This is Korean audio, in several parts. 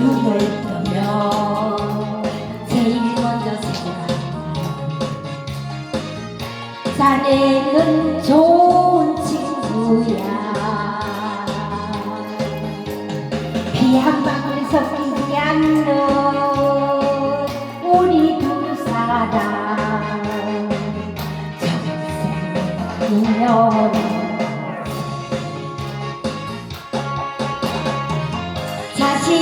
자유를 떠며 제일 먼저 생각나는 자네는 좋은 친구야. 비 한 방울 섞이지 않는 우리 두 사람. 정생의 인연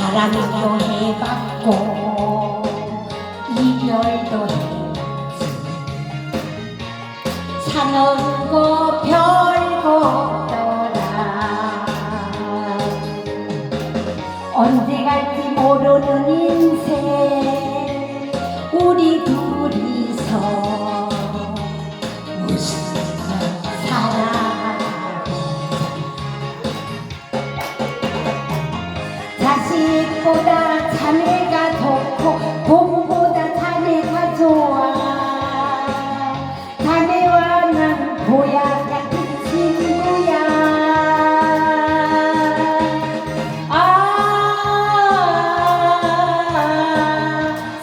사랑도 해봤고 이별도 해봤지 거 별거 없더라 언제 갈지 모르는 인생 자식보다 자네가 좋고 봄보다 자네가 좋아. 자네와 난 보약 같은 친구야. 아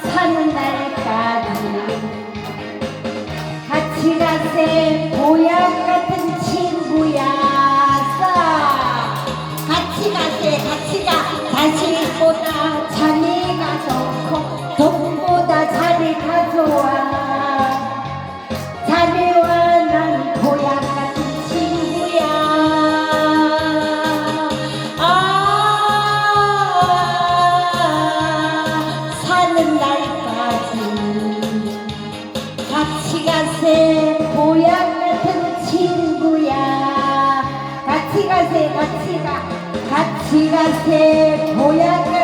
사는 날까지 같이 가세. 보약 같은 친구야 같이 가 자식보다 자네가 좋고 돈보다 자네가 좋아 같이 같이 고향